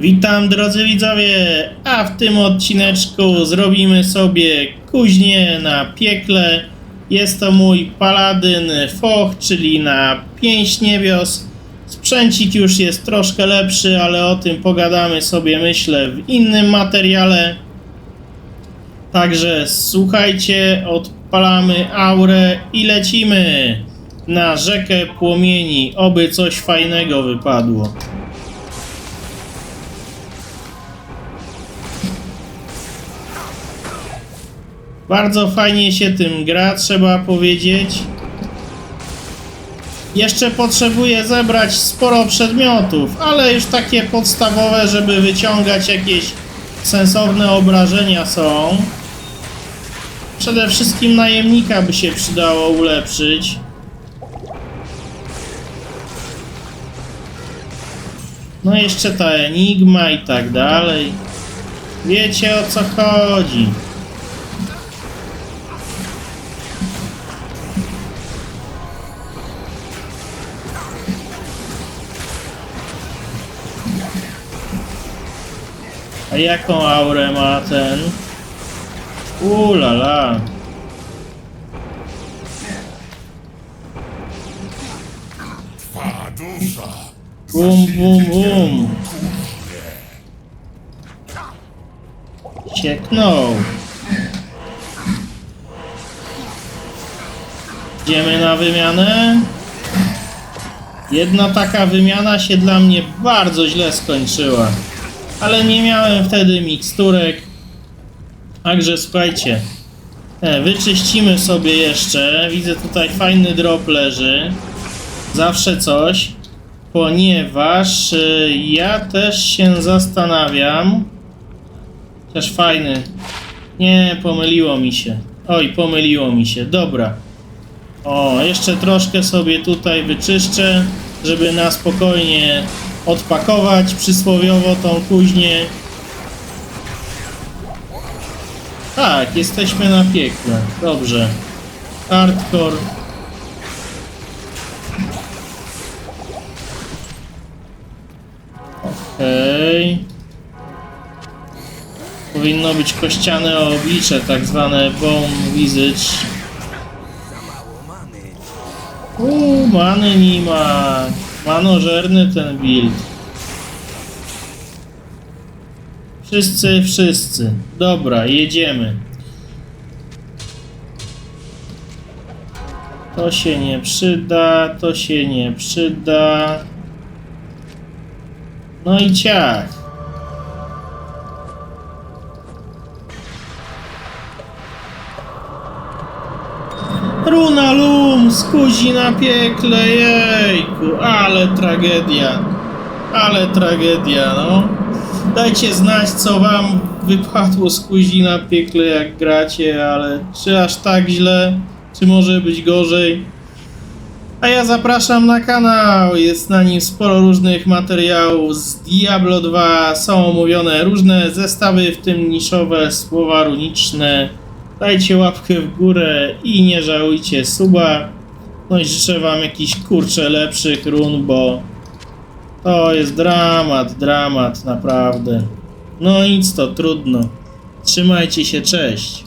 Witam drodzy widzowie, a w tym odcineczku zrobimy sobie kuźnię na piekle. Jest to mój paladyn Foch, czyli na pięść niebios. Sprzęcik już jest troszkę lepszy, ale o tym pogadamy sobie myślę w innym materiale. Także słuchajcie, odpalamy aurę i lecimy na rzekę płomieni, oby coś fajnego wypadło. Bardzo fajnie się tym gra, trzeba powiedzieć. Jeszcze potrzebuję zebrać sporo przedmiotów, ale już takie podstawowe, żeby wyciągać jakieś sensowne obrażenia są. Przede wszystkim najemnika by się przydało ulepszyć. No jeszcze ta enigma i tak dalej. Wiecie o co chodzi. A jaką aurę ma ten? Ulala. Twa dusza Bum, bum, bum. Cieknął. Idziemy na wymianę. Jedna taka wymiana się dla mnie bardzo źle skończyła. Ale nie miałem wtedy miksturek. Także słuchajcie. E, wyczyścimy sobie jeszcze. Widzę tutaj fajny drop leży. Zawsze coś. Ponieważ y, ja też się zastanawiam. Też fajny. Nie, pomyliło mi się. Oj, pomyliło mi się. Dobra. O, jeszcze troszkę sobie tutaj wyczyszczę, żeby na spokojnie odpakować przysłowiowo tą kuźnię. Tak, jesteśmy na piekle. Dobrze. Hardcore. Okej. Powinno być kościane oblicze, tak zwane bone visage. Uuu, many nie ma. Manożerny ten build. Wszyscy, wszyscy. Dobra, jedziemy. To się nie przyda, to się nie przyda. No i ciach. Runa Skuzi na piekle, jejku, ale tragedia. Ale tragedia, no. Dajcie znać, co wam wypadło z kuzi na piekle, jak gracie, ale czy aż tak źle, czy może być gorzej? A ja zapraszam na kanał, jest na nim sporo różnych materiałów z Diablo 2, są omówione różne zestawy, w tym niszowe słowa runiczne. Dajcie łapkę w górę i nie żałujcie suba. No i życzę wam jakichś kurczę lepszych run, bo to jest dramat, dramat naprawdę. No nic to trudno. Trzymajcie się, cześć.